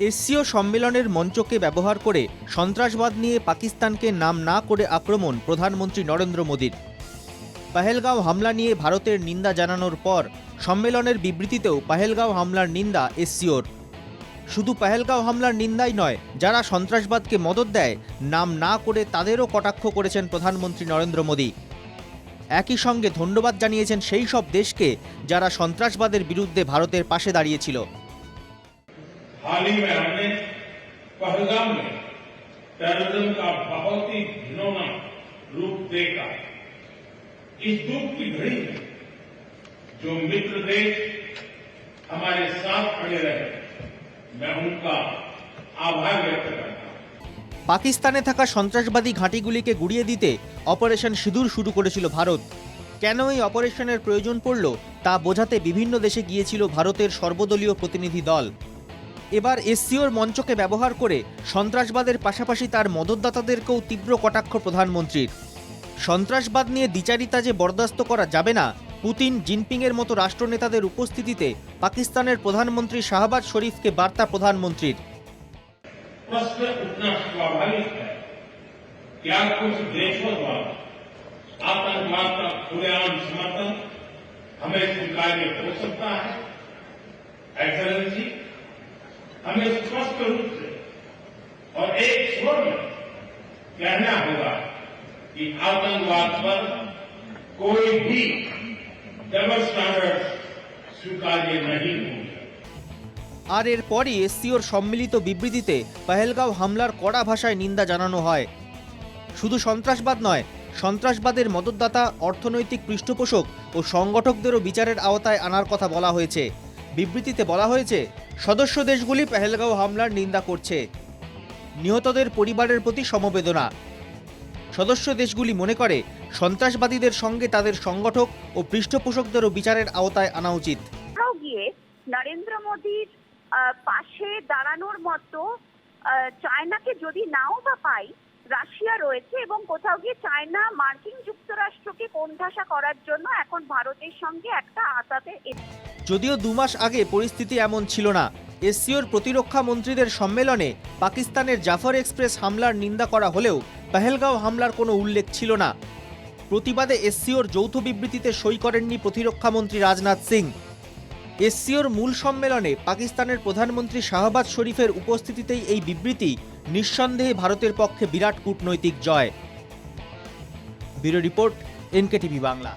SCO সম্মেলনের মঞ্চকে ব্যবহার করে সন্ত্রাসবাদ নিয়ে পাকিস্তানকে নাম না করে আক্রমণ প্রধানমন্ত্রী নরেন্দ্র মোদীর। পাহেলগাঁও হামলা নিয়ে ভারতের নিন্দা জানানোর পর সম্মেলনের বিবৃতিতেও পাহেলগাঁও হামলার নিন্দা এসসিওর শুধু পাহেলগাঁও হামলার নিন্দাই নয়, যারা সন্ত্রাসবাদকে মদত দেয়, নাম না করে তাদেরও কটাক্ষ করেছেন প্রধানমন্ত্রী নরেন্দ্র মোদী। একই সঙ্গে ধন্যবাদ জানিয়েছেন সেই সব দেশকে যারা সন্ত্রাসবাদের বিরুদ্ধে ভারতের পাশে দাঁড়িয়েছিল। हाल ही में हमने पहलगाम में टेररिज्म का बहुत ही घिनौना रूप देखा इस दुख की घड़ी में जो मित्र देश हमारे साथ खड़े रहे मैं उनका आभार व्यक्त करता हूं পাকিস্তানে থাকা সন্ত্রাসবাদী ঘাঁটিগুলিকে গুড়িয়ে দিতে অপারেশন সিঁদুর শুরু করেছিল ভারত কেন এই অপারেশনের প্রয়োজন পড়ল তা বোঝাতে বিভিন্ন দেশে গিয়েছিল ভারতের সর্বদলীয় প্রতিনিধি দল এবার এসসিওর মঞ্চকে ব্যবহার করে সন্ত্রাসবাদের পাশাপাশি তার মদতদাতাদেরকেও তীব্র কটাক্ষ প্রধানমন্ত্রীর সন্ত্রাসবাদ নিয়ে দ্বিচারিতা যে বরদাস্ত করা যাবে না পুতিন জিনপিংয়ের মতো রাষ্ট্রনেতাদের উপস্থিতিতে পাকিস্তানের প্রধানমন্ত্রী শাহবাজ শরীফকে বার্তা প্রধানমন্ত্রীর प्रश्न उठना स्वाभाविक है क्या कुछ देशों द्वारा आतंकवाद का खुलेआम समर्थन हमें स्वीकार्य हो सकता है एक्सलेंसी हमें स्पष्ट रूप से और एक स्वर में कहना होगा कि आतंकवाद पर कोई भी डबल स्टैंडर्ड स्वीकार्य नहीं होंगे আর এরপরই এসসিওর সম্মিলিত বিবৃতিতে পাহেলগাঁও হামলার কড়া ভাষায় নিন্দা জানানো হয় শুধু সন্ত্রাসবাদ নয় সন্ত্রাসবাদের মদতদাতা অর্থনৈতিক পৃষ্ঠপোষক ও সংগঠকদেরও বিচারের আওতায় আনার কথা বলা হয়েছে বিবৃতিতে বলা হয়েছে, সদস্য দেশগুলি পেহেলগাঁও হামলার নিন্দা করছে। নিহতদের পরিবারের প্রতি সমবেদনা। সদস্য দেশগুলি মনে করে, সন্ত্রাসবাদীদের সঙ্গে তাদের সংগঠক ও পৃষ্ঠপোষকদেরও বিচারের আওতায় আনা উচিত। গিয়ে নরেন্দ্র মোদীর পাশে দাঁড়ানোর মতো চায়নাকে যদি নাও বা পাই রাশিয়া রয়েছে এবং কোথাও গিয়ে চায়না, মার্কিন যুক্তরাষ্ট্রকে কোণঠাসা করার জন্য এখন ভারতের সঙ্গে একটা আতাতে যদিও দু মাস আগে পরিস্থিতি এমন ছিল না। এসসিওর প্রতিরক্ষা মন্ত্রীদের সম্মেলনে পাকিস্তানের জাফর এক্সপ্রেস হামলার নিন্দা করা হলেও পেহেলগাঁও হামলার কোনো উল্লেখ ছিল না। প্রতিবাদে এসসিওর যৌথ বিবৃতিতে সই করেননি প্রতিরক্ষা মন্ত্রী রাজনাথ সিং। এসসিওর মূল সম্মেলনে পাকিস্তানের প্রধানমন্ত্রী শাহবাজ শরীফের উপস্থিতিতেই এই বিবৃতি, নিঃসন্দেহে ভারতের পক্ষে বিরাট কূটনৈতিক জয়। Bureau report, NKTV Bangla.